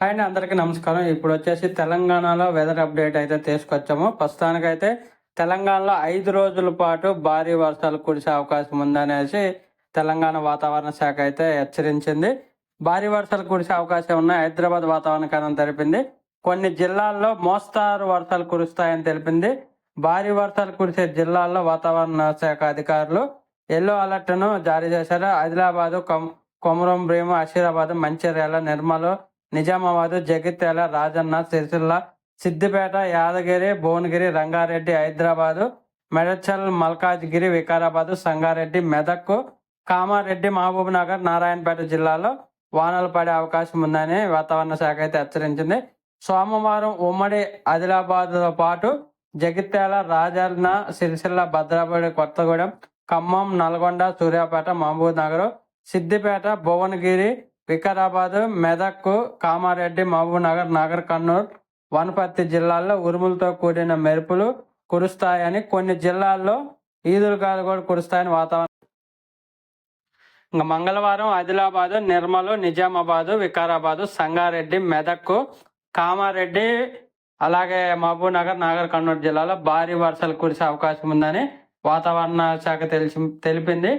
And అందరికీ నమస్కారం. ఇప్పుడు వచ్చేసి తెలంగాణలో వెదర్ అప్డేట్ అయితే తీసుకొచ్చాము. ప్రస్తుతానికైతే తెలంగాణలో ఐదు రోజుల పాటు భారీ వర్షాలు కురిసే అవకాశం ఉందనేసి తెలంగాణ వాతావరణ శాఖ అయితే హెచ్చరించింది. భారీ వర్షాలు కురిసే అవకాశం ఉన్న హైదరాబాద్ వాతావరణ కేంద్రం తెలిపింది. కొన్ని జిల్లాల్లో మోస్తారు వర్షాలు కురుస్తాయని తెలిపింది. భారీ వర్షాలు కురిసే జిల్లాల్లో వాతావరణ శాఖ అధికారులు ఎల్లో అలర్ట్ను జారీ చేశారు. ఆదిలాబాదు కొమ్ కొమరం భీమ ఆసిరాబాద్ మంచిర్యాల నిర్మల్ నిజామాబాద్ జగిత్యాల రాజన్న సిరిసిల్ల సిద్దిపేట యాదగిరి భువనగిరి రంగారెడ్డి హైదరాబాదు మెడచల్ మల్కాజ్గిరి వికారాబాద్ సంగారెడ్డి మెదక్ కామారెడ్డి మహబూబ్నగర్ నారాయణపేట జిల్లాలో వానలు పడే అవకాశం ఉందని వాతావరణ శాఖ అయితే హెచ్చరించింది. సోమవారం ఉమ్మడి ఆదిలాబాద్తో పాటు జగిత్యాల రాజన్న సిరిసిల్ల భద్రాపడి కొత్తగూడెం ఖమ్మం నల్గొండ సూర్యాపేట మహబూబ్ నగర్ సిద్దిపేట భువనగిరి వికారాబాద్ మెదక్ కామారెడ్డి మహబూబ్నగర్ నగర్ కన్నూర్ కర్నూలు వనపర్తి జిల్లాల్లో ఉరుములతో కూడిన మెరుపులు కురుస్తాయని కొన్ని జిల్లాల్లో ఈదురుగాలు కూడా కురుస్తాయని వాతావరణం. ఇంకా మంగళవారం ఆదిలాబాద్ నిర్మల్ నిజామాబాద్ వికారాబాద్ సంగారెడ్డి మెదక్ కామారెడ్డి అలాగే మహబూబ్నగర్ నాగర్ కర్నూలు జిల్లాలో భారీ వర్షాలు కురిసే అవకాశం ఉందని వాతావరణ శాఖ తెలిసి తెలిపింది.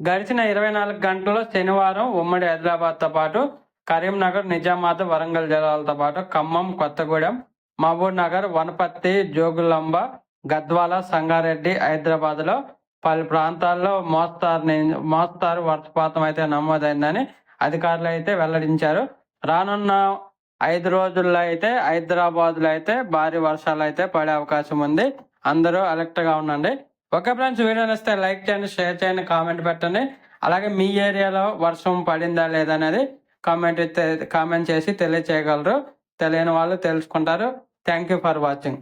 గడిచిన ఇరవై నాలుగు గంటల్లో శనివారం ఉమ్మడి హైదరాబాద్తో పాటు కరీంనగర్ నిజామాబాద్ వరంగల్ జిల్లాలతో పాటు ఖమ్మం కొత్తగూడెం మహబూబ్ నగర్ వనపర్తి జోగులాంబ గద్వాల సంగారెడ్డి హైదరాబాద్లో పలు ప్రాంతాల్లో మోస్తారు మోస్తారు వర్షపాతం అయితే నమోదైందని అధికారులు అయితే వెల్లడించారు. రానున్న ఐదు రోజుల్లో అయితే హైదరాబాద్లో అయితే భారీ వర్షాలు అయితే పడే అవకాశం ఉంది. అందరూ అలర్ట్గా ఉండండి. ఓకే ఫ్రెండ్స్ వీడియో నచ్చితే లైక్ చేయండి షేర్ చేయండి కామెంట్ పెట్టండి. అలాగే మీ ఏరియాలో వర్షం పడిందా లేదా అనేది కామెంట్ కామెంట్ చేసి తెలియచేయగలరు. తెలియని వాళ్ళు తెలుసుకుంటారు. Thank you for watching